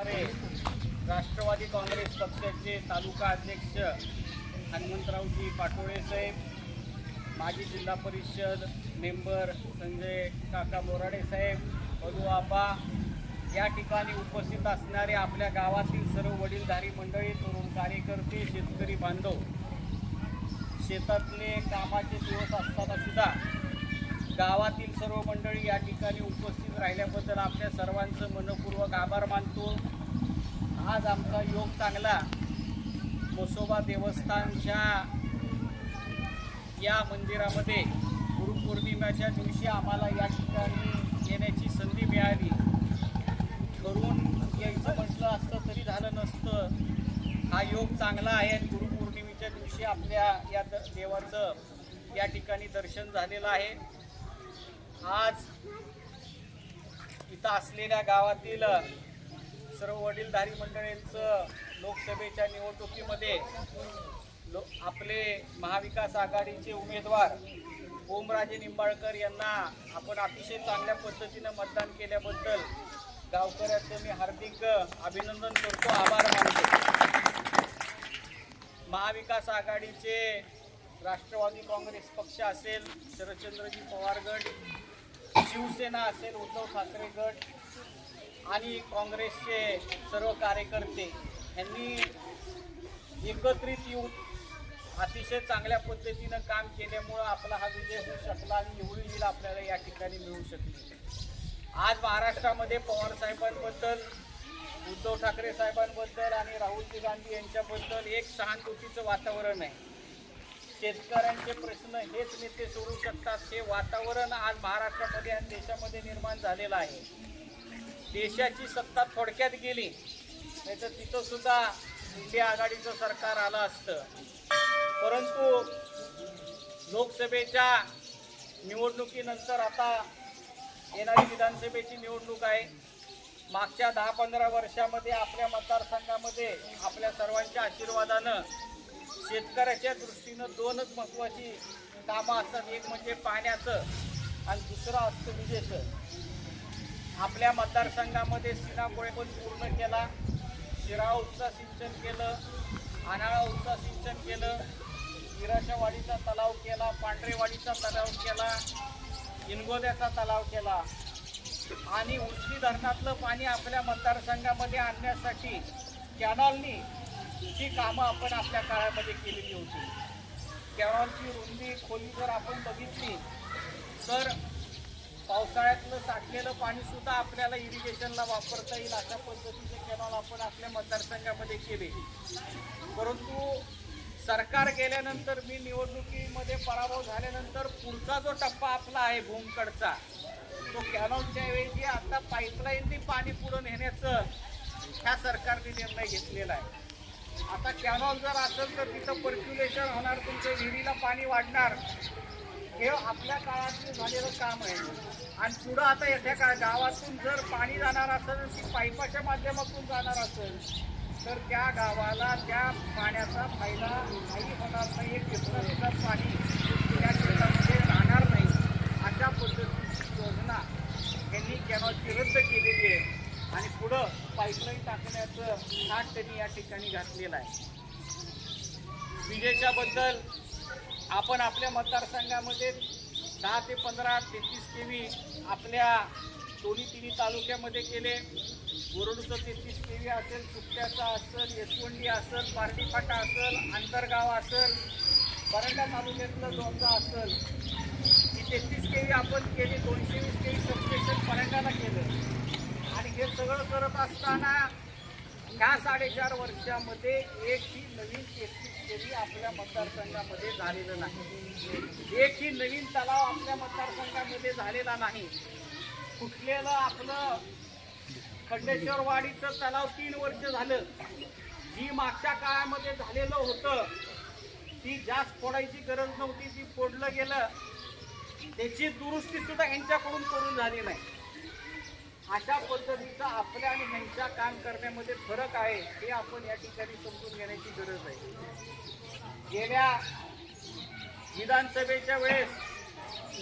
असणारे राष्ट्रवादी काँग्रेस पक्षाचे तालुका अध्यक्ष हनुमंतरावजी पाटोळे साहेब माजी जिल्हा परिषद मेंबर संजय काका बोराडे साहेब मधु आबा या ठिकाणी उपस्थित असणारे आपल्या गावातील सर्व वडीलधारी मंडळी तरुण कार्यकर्ते शेतकरी बांधव. शेतातले कामाचे दिवस असताना सुद्धा गावातील सर्व मंडळी या ठिकाणी उपस्थित राहिल्याबद्दल आपल्या सर्वांचं मनपूर्वक आभार मानतो. आज आमचा योग चांगला. मसोबा देवस्थानच्या या मंदिरामध्ये गुरुपौर्णिमेच्या दिवशी आम्हाला या ठिकाणी येण्याची संधी मिळाली. करून यायचं म्हटलं असतं तरी झालं नसतं. हा योग चांगला आहे आणि गुरुपौर्णिमेच्या दिवशी आपल्या या द- देवाचं या ठिकाणी दर्शन झालेलं आहे. आज इथं असलेल्या गावातील सर्व वडीलधारी मंडळींचं लोकसभेच्या निवडणुकीमध्ये लो आपले महाविकास आघाडीचे उमेदवार ओमराजे निंबाळकर यांना आपण अतिशय चांगल्या पद्धतीनं मतदान केल्याबद्दल गावकऱ्याचं मी हार्दिक अभिनंदन करतो. आभार मानतो. महाविकास आघाडीचे राष्ट्रवादी काँग्रेस पक्ष असेल शरदचंद्रजी पवारगड शिवसेना असेल उद्धव ठाकरे गट आणि काँग्रेसचे सर्व कार्यकर्ते यांनी एकत्रित येऊन अतिशय चांगल्या पद्धतीनं काम केल्यामुळं आपला हा विजय होऊ शकला आणि एवढी लीड आपल्याला या ठिकाणी मिळू शकली. आज महाराष्ट्रामध्ये पवार साहेबांबद्दल उद्धव ठाकरे साहेबांबद्दल आणि राहुल गांधी यांच्याबद्दल एक सहानुभूतीचं वातावरण आहे. शेतकऱ्यांचे प्रश्न हेच नेते सोडू शकतात. हे वातावरण आज महाराष्ट्रामध्ये आणि देशामध्ये निर्माण झालेलं आहे. देशाची सत्ता थोडक्यात गेली नाही तर तिथं सुद्धा इंडिया आघाडीचं सरकार आलं असतं. परंतु लोकसभेच्या निवडणुकीनंतर आता येणारी विधानसभेची निवडणूक आहे. मागच्या दहा पंधरा वर्षामध्ये आपल्या मतदारसंघामध्ये आपल्या सर्वांच्या आशीर्वादानं शेतकऱ्याच्या दृष्टीनं दोनच महत्त्वाची कामं असतात. एक म्हणजे पाण्याचं आणि दुसरं असतं विजेचं. आपल्या मतदारसंघामध्ये सिनापोळे पण पूर्ण केला शिराळा सिंचन केलं आनाळा सिंचन केलं विराशावाडीचा तलाव केला पांढरेवाडीचा तलाव केला इनगोद्याचा तलाव केला. आणि उजनी धरणातलं पाणी आपल्या मतदारसंघामध्ये आणण्यासाठी कॅनॉलनी ही कामं आपण आपल्या काळामध्ये केलेली होती. कॅनॉलची रुंदी खोली जर आपण बघितली तर पावसाळ्यातलं साठलेलं पाणीसुद्धा आपल्याला इरिगेशनला वापरता येईल अशा पद्धतीचे कॅनॉल आपण आपल्या मतदारसंघामध्ये केले. परंतु सरकार गेल्यानंतर मी निवडणुकीमध्ये पराभव झाल्यानंतर पुढचा जो टप्पा आपला आहे भूमकडचा तो कॅनॉलच्या ऐवजी आता पाईपलाईननी पाणी पुढं नेण्याचं ह्या सरकारने निर्णय घेतलेला आहे. आता कॅनॉल जर असेल तर तिथं पर्क्युलेशन होणार तुमच्या विहिरीला पाणी वाढणार. हे आपल्या काळातलं झालेलं काम आहे. आणि पुढं आता येत्या का गावातून जर पाणी जाणार असेल ती पाईपाच्या माध्यमातून जाणार असेल तर त्या गावाला त्या पाण्याचा फायदा काही होणार नाही. एक सुद्धा पाणी त्या क्षेत्रामध्ये राहणार नाही. अशा पद्धतीची योजना यांनी कॅनॉलची रद्द केलेली आहे. आणि पुढं पाईपलाईन टाकण्याचं नाट त्यांनी या ठिकाणी घातलेलं आहे. विजेच्याबद्दल आपण आपल्या मतदारसंघामध्ये दहा ते पंधरा तेहतीस के व्ही आपल्या दोन्ही तिन्ही तालुक्यामध्ये केले. गोरडूचं तेहतीस के व्ही असेल सुट्ट्याचा असेल यशवंडी असेल पार्टीफाटा असेल आंतरगाव असेल परंडा तालुक्यातलं दोनदा असेल ही तेहतीस के व्ही आपण केली दोनशे वीस के व्ही सबस्टेशन परंडाला केलं. हे सगळं करत असताना ह्या साडेचार वर्षामध्ये एकही नवीन तेहतीस केली आपल्या मतदारसंघामध्ये झालेलं नाही. एकही नवीन तलाव आपल्या मतदारसंघामध्ये झालेला नाही. कुठलेलं आपलं खंडेश्वरवाडीचं तलाव तीन वर्ष झालं. जी मागच्या काळामध्ये झालेलं होतं ती जास्त फोडायची गरज नव्हती ती फोडलं गेलं. त्याची दुरुस्ती सुद्धा यांच्याकडून करून झाली नाही. अशा पद्धतीचा आपल्या आणि ह्यांच्या काम करण्यामध्ये फरक आहे हे आपण या ठिकाणी समजून घेण्याची गरज आहे. गेल्या विधानसभेच्या वेळेस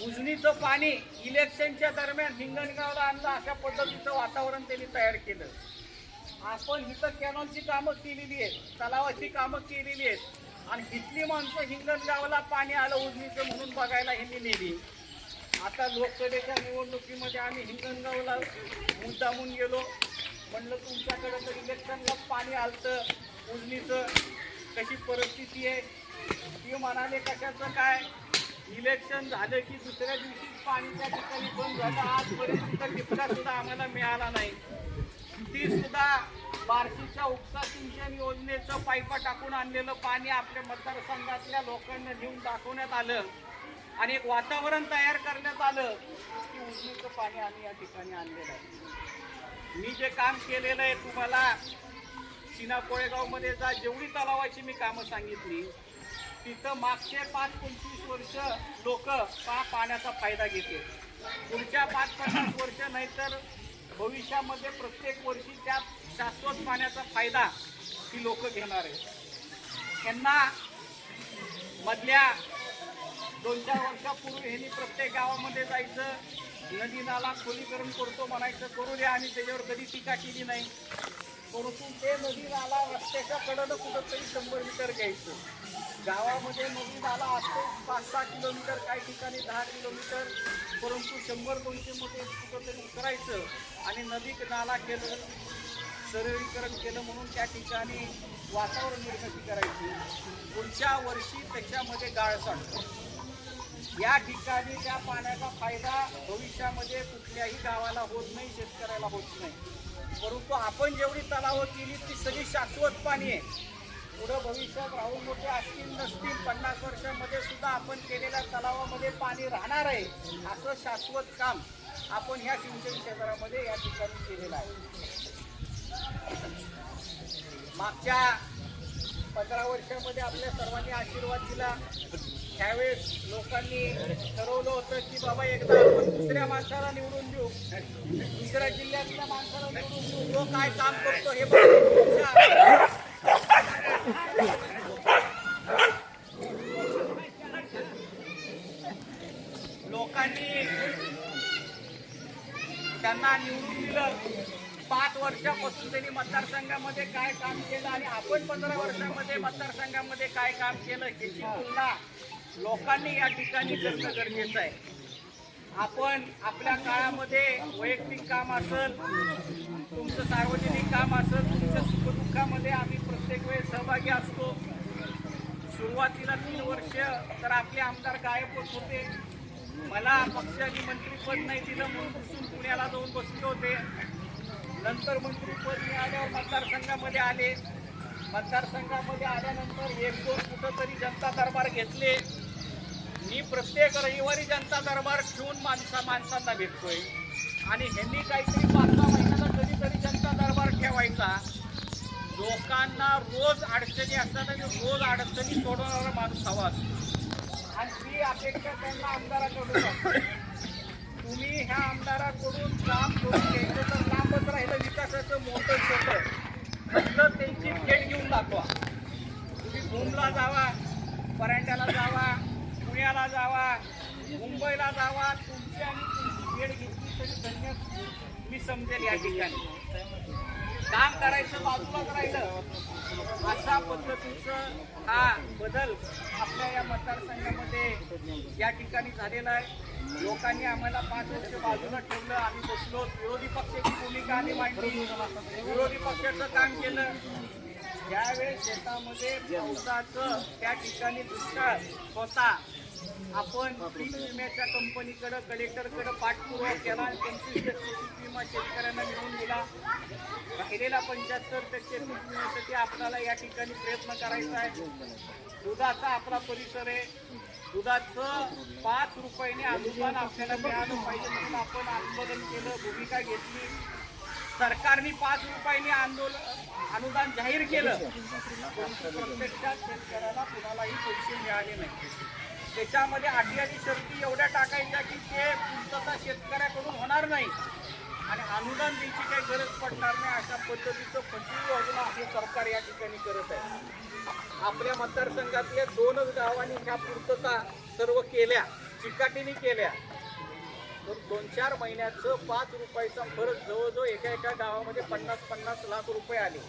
उजनीचं पाणी इलेक्शनच्या दरम्यान हिंगणगावला आणलं अशा पद्धतीचं वातावरण त्यांनी तयार केलं. आपण इथं कॅनॉलची कामं केलेली आहेत तलावाची कामं केलेली आहेत आणि इथली माणसं हिंगणगावला पाणी आलं उजनीचं म्हणून बघायला ह्यांनी नेली. आता लोकसभेच्या निवडणुकीमध्ये आम्ही हिंगणगावला मुद्दामून गेलो. म्हणलं तुमच्याकडं तर इलेक्शनला पाणी आलतं उजनीचं कशी परिस्थिती आहे? ती म्हणाले कशाचं काय? इलेक्शन झालं की दुसऱ्या दिवशी पाणी त्या ठिकाणी बंद झालं. आजपर्यंत टिपका सुद्धा आम्हाला मिळाला नाही. ती सुद्धा बार्शीच्या उपसा सिंचन योजनेचं पाईपा टाकून आणलेलं पाणी आपल्या मतदारसंघातल्या लोकांना घेऊन दाखवण्यात आलं. आणि एक वातावरण तयार करण्यात आलं की उजनीचं पाणी आम्ही या ठिकाणी आणलेलं आहे. मी जे काम केलेलं आहे तुम्हाला सिना कोळेगावमध्ये जा जेवढी तलावाची मी कामं सांगितली तिथं मागचे पाच पंचवीस वर्ष लोक पा पाण्याचा फायदा घेते. पुढच्या पाच पन्नास वर्ष नाहीतर भविष्यामध्ये प्रत्येक वर्षी त्या शाश्वत पाण्याचा फायदा ही लोक घेणार आहे त्यांना मधल्या दोन चार वर्षापूर्वी ह्यांनी प्रत्येक गावामध्ये जायचं नदी नाला खोलीकरण करतो म्हणायचं करू द्या आणि त्याच्यावर कधी टीका केली नाही. परंतु ते नदी नाला रस्त्याच्या कडनं कुठंतरी शंभर मीटर घ्यायचं. गावामध्ये नदी नाला असतो पाच सहा किलोमीटर काही ठिकाणी दहा किलोमीटर परंतु शंभर दोनशे मध्ये कुठंतरी उतरायचं आणि नदी नाला केलं सरळीकरण केलं म्हणून त्या ठिकाणी वातावरण निर्मिती करायची. पुढच्या वर्षी त्याच्यामध्ये गाळ सांगतो या ठिकाणी त्या पाण्याचा फायदा भविष्यामध्ये कुठल्याही गावाला होत नाही शेतकऱ्याला होत नाही. परंतु आपण जेवढी तलावं केली ती सगळी शाश्वत पाणी आहे. पुढं भविष्यात राहून मोठे असतील नसतील पन्नास वर्षामध्ये सुद्धा आपण केलेल्या तलावामध्ये पाणी राहणार आहे असं शाश्वत काम आपण ह्या सिंचन क्षेत्रामध्ये या ठिकाणी केलेलं आहे. मागच्या पंधरा वर्षामध्ये आपल्या सर्वांनी आशीर्वाद दिला. त्यावेळेस लोकांनी ठरवलं होतं की बाबा एकदा आपण दुसऱ्या माणसाला निवडून देऊ. दुसऱ्या जिल्ह्यातल्या माणसाला निवडून देऊ. जो काय काम करतो हे लोकांनी त्यांना निवडून दिलं. पाच वर्षापासून त्यांनी मतदारसंघामध्ये काय काम केलं आणि आपण पंधरा वर्षामध्ये मतदारसंघामध्ये काय काम केलं याची तुलना लोकांनी या ठिकाणी करणं गरजेचं आहे. आपण आपल्या काळामध्ये वैयक्तिक काम असेल तुमचं सार्वजनिक काम असेल तुमच्या सुखदुःखामध्ये आम्ही प्रत्येक वेळेस सहभागी असतो. सुरुवातीला तीन वर्ष तर आपले आमदार गायब होत होते. मला पक्षाने मंत्रीपद नाही दिलं म्हणून बसून पुण्याला जाऊन बसले होते. नंतर मंत्रीपद मिळाल्यावर मतदारसंघामध्ये आले. मतदारसंघामध्ये आल्यानंतर एक दोन कुठंतरी जनता दरबार घेतले. मी प्रत्येक रविवारी जनता दरबार ठेवून माणसा माणसांना भेटतोय. आणि ह्यांनी काहीतरी पाच सहा महिन्याला कधीतरी जनता दरबार ठेवायचा. लोकांना रोज अडचणी असताना मी रोज अडचणी सोडवणारा माणूस हवा असतो. आणि ती अपेक्षा त्यांना आमदाराकडून तुम्ही ह्या आमदाराकडून काम करून घ्यायचं तर लांबच राहिलं विकासाचं मोठं छोटं फक्त त्यांची भेट घेऊन दाखवा. तुम्ही भूमला जावा परांड्याला जावा पुण्याला जावा मुंबईला जावा तुमची आणि तुमची भेट घेतली तरी धन्य. मी समजेल या ठिकाणी. काम करायचं बाजूलाच राहिलं अशा पद्धतीचं हा बदल आपल्या या मतदारसंघामध्ये या ठिकाणी झालेला आहे. लोकांनी आम्हाला पाच वर्ष बाजूला ठेवलं. आम्ही बसलो. विरोधी पक्षाची भूमिका आम्ही मांडली. विरोधी पक्षाचं काम केलं. त्यावेळेस शेतामध्ये पावसाचं त्या ठिकाणी दुष्काळ होता आपण पीक विम्याच्या कंपनीकडं कलेक्टरकडं पाठपुरावा केला आणि पंचवीस टक्के पीक विमा शेतकऱ्यांना मिळवून दिला. राहिलेला पंच्याहत्तर टक्के पीक विम्यासाठी आपल्याला या ठिकाणी प्रयत्न करायचा आहे. दुधाचा आपला परिसर आहे. दुधाचं पाच रुपयाने अनुदान आपल्याला मिळालं पाहिजे म्हणून आपण आंदोलन केलं भूमिका घेतली. सरकारने पाच रुपयाने आंदोलन अनुदान जाहीर केलं. परंतु प्रत्यक्षात शेतकऱ्याला कुणालाही पैसे मिळाले नाही. त्याच्यामध्ये अटी आणि शर्ती एवढ्या टाकायच्या की ते पूर्तता शेतकऱ्याकडून होणार नाही. आणि अनुदान द्यायची काही गरज पडणार नाही अशा पद्धतीचं फसवी योजना आपलं सरकार या ठिकाणी करत आहे. आपल्या मतदारसंघातल्या दोनच गावांनी ह्या पूर्तता सर्व केल्या चिकाटीने केल्या. तर दोन चार महिन्याचं पाच रुपयाचा फरक जवळजवळ एका एका गावामध्ये पन्नास पन्नास लाख रुपये आले.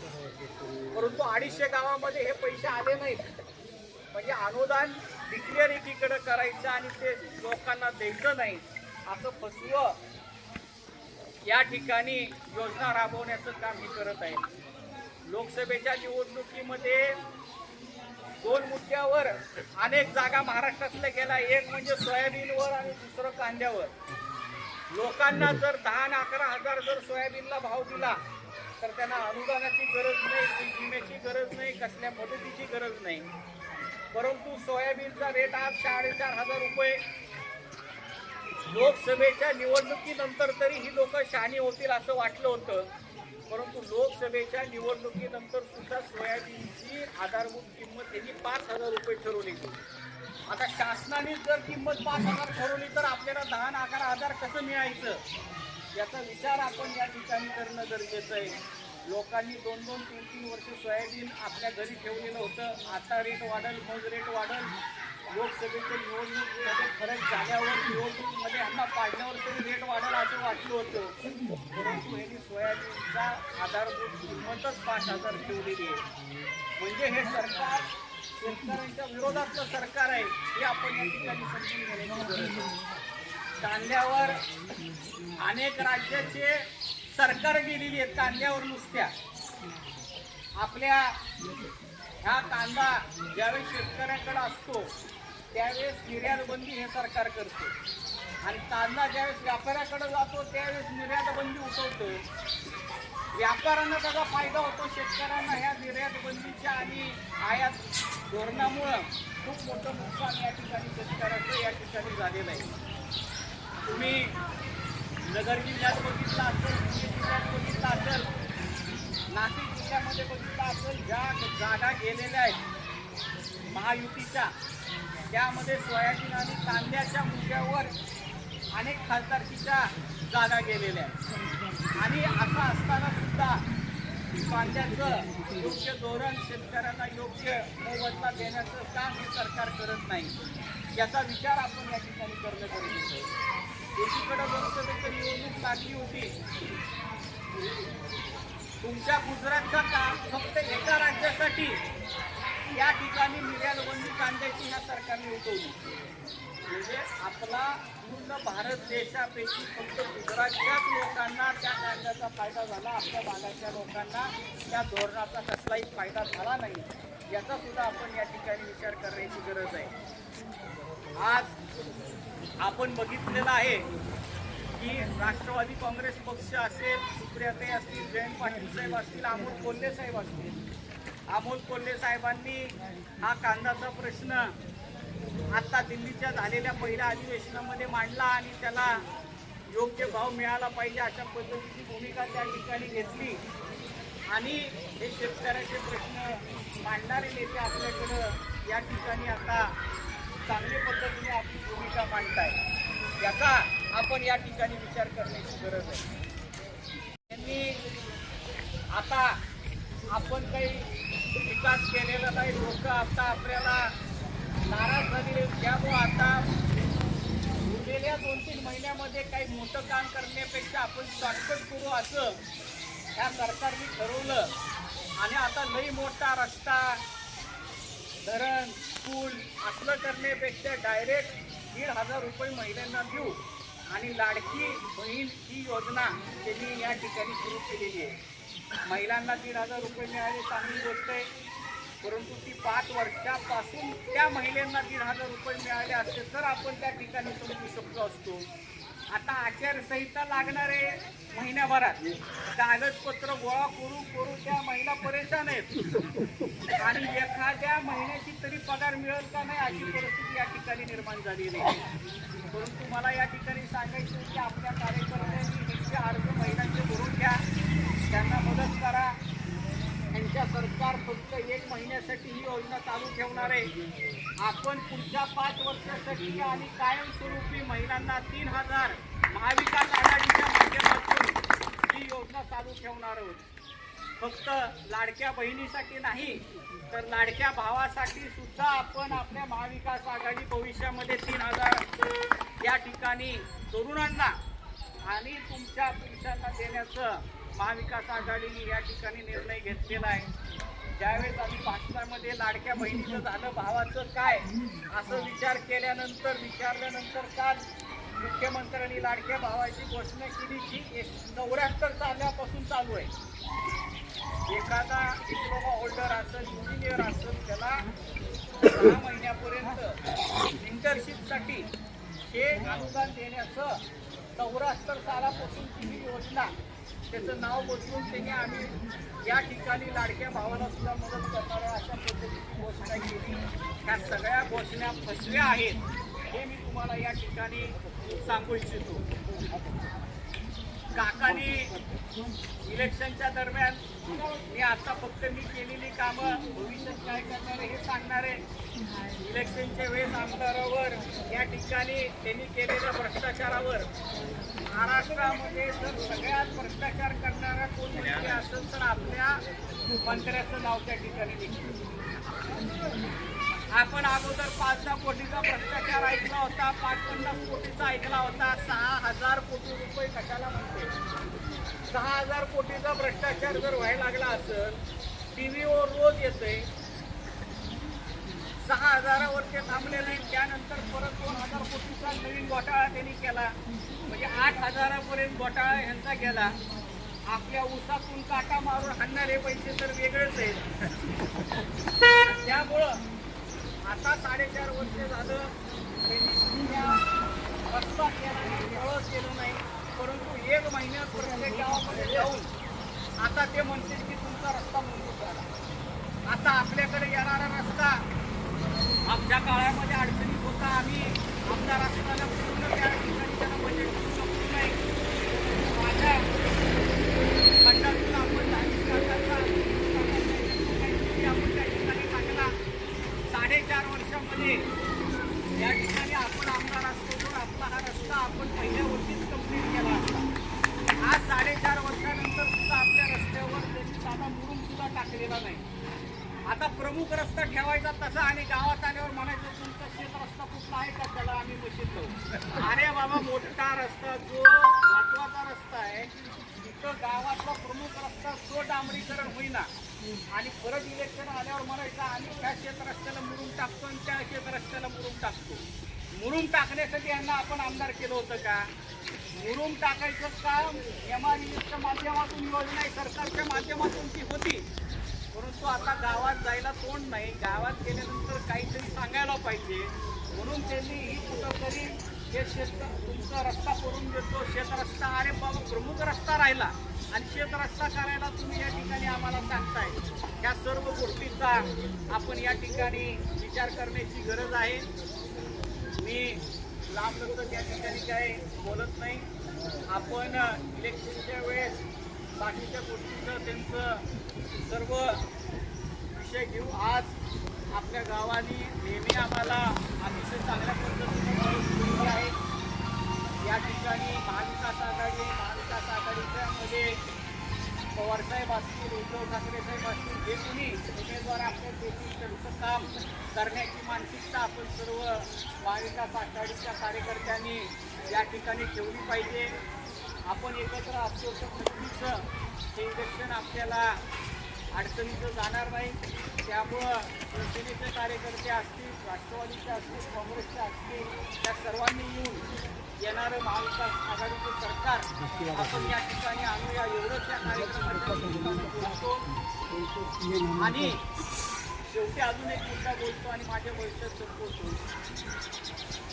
परंतु अडीचशे गावामध्ये हे पैसे आले नाहीत. म्हणजे अनुदान डिक्लेअर एकीकडे करायचं आणि ते लोकांना द्यायचं नाही असं फसवं या ठिकाणी योजना राबवण्याचं काम ही करत आहे. लोकसभेच्या निवडणुकीमध्ये दोन मुद्द्यावर अनेक जागा महाराष्ट्रातल्या गेला एक म्हणजे सोयाबीनवर आणि दुसरं कांद्यावर. लोकांना जर दहा आणि अकरा हजार जर सोयाबीनला भाव दिला तर त्यांना अनुदानाची गरज नाही विम्याची गरज नाही कसल्या मदतीची गरज नाही. परंतु सोयाबीनचा रेट आज साडेचार हजार रुपये. लोकसभेच्या निवडणुकीनंतर तरी ही लोक शहाणी होतील असं वाटलं होतं. परंतु लोकसभेच्या निवडणुकीनंतर सुद्धा सोयाबीनची आधारभूत किंमत त्यांनी पाच हजार रुपये ठरवली. आता शासनाने जर किंमत पाच हजार ठरवली तर आपल्याला दहा अकरा हजार कसं मिळायचं? याचा विचार आपण या ठिकाणी करणं गरजेचं आहे. लोकांनी दोन दोन तीन तीन वर्ष सोयाबीन आपल्या घरी ठेवलेलं होतं. आता रेट वाढल मग रेट वाढल. लोकसभेच्या निवडणूकमध्ये फरक झाल्यावर निवडणूकमध्ये यांना पाडल्यावर तरी रेट वाढल असं वाटलं होतं. परंतु यांनी सोयाबीनचा आधारभूत किंमतच पाच हजार ठेवलेली आहे. म्हणजे हे सरकार शेतकऱ्यांच्या विरोधातलं सरकार आहे हे आपण या ठिकाणी समजून घेण्याची गरज आहे. कांद्यावर अनेक राज्याचे सरकार गेलेली आहेत कांद्यावर नुसत्या. आपल्या ह्या कांदा ज्यावेळेस शेतकऱ्याकडे असतो त्यावेळेस निर्यातबंदी हे सरकार करते. आणि कांदा ज्यावेळेस व्यापाऱ्याकडे जातो त्यावेळेस निर्यातबंदी उठवतो. व्यापाऱ्यांना त्याचा फायदा होतो शेतकऱ्यांना ह्या निर्यातबंदीच्या आणि आयात धोरणामुळं खूप मोठं नुकसान या ठिकाणी शेतकऱ्याचं या ठिकाणी झालेलं आहे. तुम्ही नगर जिल्ह्यात बघितलं असेल पुणे जिल्ह्यात बघितलं असेल नाशिक जिल्ह्यामध्ये बघितलं असेल ज्या जागा गेलेल्या आहेत महायुतीच्या त्यामध्ये सोयाबीन आणि कांद्याच्या मुद्द्यावर अनेक खासदारकीच्या जागा गेलेल्या आहेत. आणि असं असताना सुद्धा कांद्याचं योग्य धोरण शेतकऱ्यांना योग्य मोबदला देण्याचं काम हे सरकार करत नाही. याचा विचार आपण या ठिकाणी करणं गरजेचं आहे. एकीकडे लोकसभेची निवडणूक लागली होती. तुमच्या गुजरातचा का? फक्त एका राज्यासाठी? या ठिकाणी निर्यातबंदी कांद्याची ह्या सरकारने उठवली. म्हणजे आपला पूर्ण भारत देशापैकी फक्त गुजरातच्याच लोकांना त्या कांद्याचा फायदा झाला आपल्या भागाच्या लोकांना त्या धोरणाचा कसलाही फायदा झाला नाही याचा सुद्धा आपण या ठिकाणी विचार करण्याची गरज आहे. आज आपण बघितलेलं आहे की राष्ट्रवादी काँग्रेस पक्ष असेल सुप्रियाताई असतील जयंत पाटील साहेब असतील अमोल कोल्हे साहेब असतील. अमोल कोल्हे साहेबांनी हा कांदाचा प्रश्न आत्ता दिल्लीच्या झालेल्या पहिल्या अधिवेशनामध्ये मांडला आणि त्याला योग्य भाव मिळाला पाहिजे अशा पद्धतीची भूमिका त्या ठिकाणी घेतली. आणि हे शेतकऱ्याचे प्रश्न मांडणारे नेते आपल्याकडं या ठिकाणी आता चांगल्या पद्धतीने आपली भूमिका मांडताय. याचा आपण या ठिकाणी विचार करण्याची गरज आहे. त्यांनी आता आपण काही विकास केलेला नाही लोक आता आपल्याला नाराज झालेले त्यामुळं आता उरलेल्या दोन तीन महिन्यामध्ये काही मोठं काम करण्यापेक्षा आपण शॉर्टकट करू असं या सरकारने ठरवलं. आणि आता लई मोठा रस्ता धरण पूल असलं करण्यापेक्षा डायरेक्ट दीड हजार रुपये महिलांना देऊ. आणि लाडकी बहीण ही योजना त्यांनी या ठिकाणी सुरू केलेली आहे. महिलांना दीड हजार रुपये मिळाले चांगली गोष्ट आहे. परंतु ती पाच वर्षापासून त्या महिलांना दीड हजार रुपये मिळाले असते तर आपण त्या ठिकाणी समजू शकलो असतो. आता आचारसंहिता आहे महिन्याभरात कागदपत्र गोळा करू करू त्या महिला परेशान आहेत. आणि एखाद्या महिन्याची तरी पगार मिळेल का नाही अशी परिस्थिती या ठिकाणी निर्माण झालेली आहे. परंतु मला या ठिकाणी सांगायचं की आपल्या कार्यकर्त्यांनी एकशे अर्ज महिलांचे भरून घ्या. त्यांना मदत करा. यांच्या सरकार फक्त एक महिन्यासाठी ही योजना चालू ठेवणार आहे. आपण पुढच्या पाच वर्षासाठी आणि कायमस्वरूपी महिलांना तीन हजार महाविकास आघाडीच्या माध्यमातून ही योजना चालू ठेवणार आहोत. फक्त लाडक्या बहिणीसाठी नाही तर लाडक्या भावासाठी सुद्धा आपण आपल्या महाविकास आघाडी भविष्यामध्ये तीन हजार या ठिकाणी तरुणांना आणि तुमच्या पुरुषांना देण्याचं महाविकास आघाडीने या ठिकाणी निर्णय घेतलेला आहे. ज्यावेळेस आम्ही पाकिस्तानमध्ये लाडक्या बहिणीचं झालं भावाचं काय असं विचार केल्यानंतर विचारल्यानंतर काल मुख्यमंत्र्यांनी लाडक्या भावाची घोषणा केली की चौऱ्याहत्तर चालल्यापासून चालू आहे. एखादा डिप्लोमा होल्डर असेल इंजिनियर असेल त्याला सहा महिन्यापर्यंत इंटर्नशिपसाठी हे अनुदान देण्याचं चौऱ्याहत्तर सालापासून ही योजना त्याचं नाव बदलून त्यांनी आम्ही या ठिकाणी लाडक्या भावाला सुद्धा मदत करणाऱ्या अशा पद्धतीची घोषणा केली. ह्या सगळ्या घोषणा फसव्या आहेत हे मी तुम्हाला या ठिकाणी सांगू इच्छितो. काकानी इलेक्शनच्या दरम्यान मी आता फक्त मी केलेली कामं भविष्यात काय करणार हे सांगणार आहे. इलेक्शनच्या वेळेस आमदारावर या ठिकाणी त्यांनी केलेल्या भ्रष्टाचारावर महाराष्ट्रामध्ये जर सगळ्यात भ्रष्टाचार करणारा कोण व्यक्ती असेल तर आपल्या मंत्र्याचं नाव त्या ठिकाणी निघतं. आपण अगोदर पाच दहा कोटीचा भ्रष्टाचार ऐकला होता पाच पन्नास कोटीचा ऐकला होता सहा हजार कोटी रुपये कशाला म्हणते. सहा हजार कोटीचा भ्रष्टाचार जर व्हायला लागला असेल टी व्हीवर रोज येतंय सहा हजारा ते थांबले नाही त्यानंतर परत दोन हजार कोटीचा नवीन घोटाळा त्यांनी केला. म्हणजे आठ हजारापर्यंत घोटाळा यांचा गेला आपल्या ऊसातून काटा मारून हाणणारे पैसे तर वेगळेच आहेत. त्यामुळं आता साडेचार वर्ष झालं त्यांनी रस्ता केला नाही फळं केलं नाही. परंतु एक महिन्यात प्रत्येक गावामध्ये जाऊन आता ते म्हणतील की तुमचा रस्ता मंजूर झाला. आता आपल्याकडे येणारा रस्ता आमच्या काळामध्ये अडचणी होता. आम्ही आमदार असताना पूर्ण त्या ठिकाणी त्याला बजेट करू शकतो नाही माझ्या खंडातून आपण चाळीस लाखाचा काहीतरी आपण त्या ठिकाणी टाकला साडेचार वर्षामध्ये या ठिकाणी आपण आमदार असतो तर आपला हा रस्ता आपण पहिल्या वर्षीच कंप्लीट केला असता आज साडेचार वर्षानंतर सुद्धा आपल्या रस्त्यावर त्यांनी साधा मुरुम सुद्धा टाकलेला नाही आता प्रमुख रस्ता ठेवायचा तसा आणि गावात आल्यावर म्हणायचं तुमचा शेत रस्ता कुठला आहे का त्याला आम्ही मशीद लावू अरे बाबा मोठा रस्ता जो महत्त्वाचा रस्ता आहे तिथं गावातला प्रमुख रस्ता तो डांबरीकरण होईना आणि परत इलेक्शन आल्यावर म्हणायचं आम्ही त्या शेत रस्त्याला मुरुम टाकतो आणि त्या शेत रस्त्याला मुरुम टाकतो. मुरुम टाकण्यासाठी यांना आपण आमदार केलं होतं का? मुरुम टाकायचं काम एम आर माध्यमातून योजना सरकारच्या माध्यमातून ती होती. परंतु आता गावात जायला तोंड नाही. गावात गेल्यानंतर काहीतरी सांगायला पाहिजे. म्हणून त्यांनी ही कुठंतरी हे शेत तुमचा रस्ता करून देतो. शेत रस्ता अरे बाबा प्रमुख रस्ता राहिला. आणि शेत रस्ता करायला तुम्ही या ठिकाणी आम्हाला सांगताय. ह्या सर्व गोष्टींचा आपण या ठिकाणी विचार करण्याची गरज आहे. मी लांब या ठिकाणी काय बोलत नाही. आपण इलेक्शनच्या वेळेस बाकीच्या गोष्टींचं त्यांचं सर्व विषय घेऊ. आज आपल्या गावाने नेहमी आम्हाला अतिशय चांगल्या पद्धतीने आहे. या ठिकाणी महाविकास आघाडी महाविकास आघाडीच्या मध्ये पवारसाहेब असतील उद्धव ठाकरे साहेब असतील हे कुणी? उमेदवार आपल्या देतील त्यांचं काम करण्याची मानसिकता आपण सर्व महाविकास आघाडीच्या कार्यकर्त्यांनी या ठिकाणी ठेवली पाहिजे. आपण एकत्र असतो तर नक्कीच हे इलेक्शन आपल्याला अडचणीचं जाणार नाही. त्यामुळं शिवसेनेचे असतील राष्ट्रवादीचे असतील काँग्रेसचे असतील त्या सर्वांनी येऊन येणारं महाविकास आघाडीचं सरकार आपण या ठिकाणी आणूया एवढंच या कार्यक्रमाच्या आणि शेवटी अजून एक मुद्दा बोलतो आणि माझ्या भविष्यात संपवतो.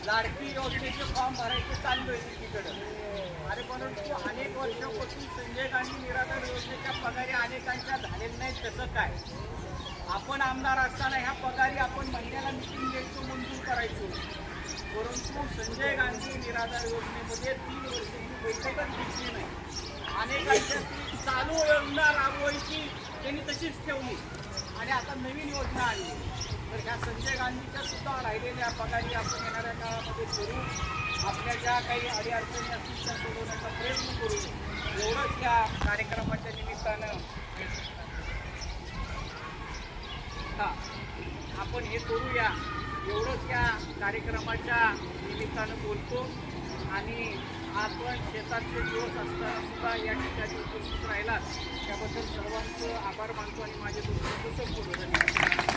लाडकी योजनेचे फॉर्म भरायचे चालू आहे तिकडं अरे परंतु अनेक वर्षापासून संजय गांधी निराधार योजनेच्या पगारी अनेकांच्या झालेल्या नाहीत. तसं काय? आपण आमदार असताना ह्या पगारी आपण महिन्याला मिटिंग घ्यायचो मंजूर करायचो. परंतु संजय गांधी निराधार योजनेमध्ये तीन वर्ष ही बैठकच घेतली नाही. अनेकांच्या ती चालू योजना राबवायची त्यांनी तशीच ठेवली. आणि आता नवीन योजना आली. तर ह्या संजय गांधीच्या सुद्धा राहिलेल्या पगारी आपण येणाऱ्या काळामध्ये करू. आपल्या ज्या काही अडीअडचणी असतील त्या सोडवण्याचा प्रयत्न करू. एवढंच या कार्यक्रमाच्या निमित्तानं. करता आपण हे करूया. एवढंच या कार्यक्रमाच्या निमित्तानं बोलतो. आणि आपण शेतातले दिवस असताना सुद्धा या ठिकाणी उपस्थित राहिलात. त्याबद्दल सर्वांचं आभार मानतो आणि माझे दोन बोलतो